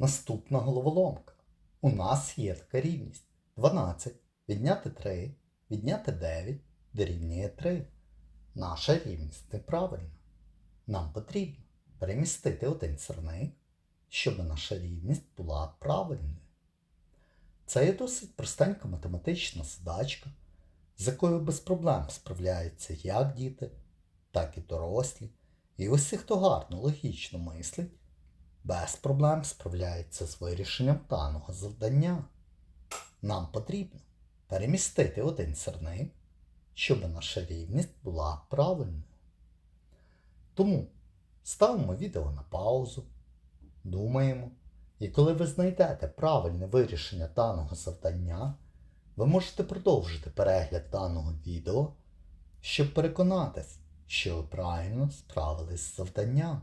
Наступна головоломка. У нас є така рівність. 12 відняти 3, відняти 9 дорівнює 3. Наша рівність неправильна. Нам потрібно перемістити один сірник, щоб наша рівність була правильною. Це є досить простенька математична задачка, з якою без проблем справляються як діти, так і дорослі. І усі, хто гарно логічно мислить, без проблем справляється з вирішенням даного завдання. Нам потрібно перемістити один сірник, щоб наша рівність була правильною. Тому ставимо відео на паузу, думаємо, і коли ви знайдете правильне вирішення даного завдання, ви можете продовжити перегляд даного відео, щоб переконатись, що ви правильно справились з завданням.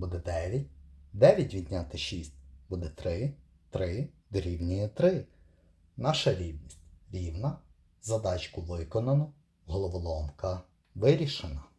буде 9, 9 відняти 6 буде 3, 3 дорівнює 3. Наша рівність рівна. Задачку виконано, головоломка вирішена.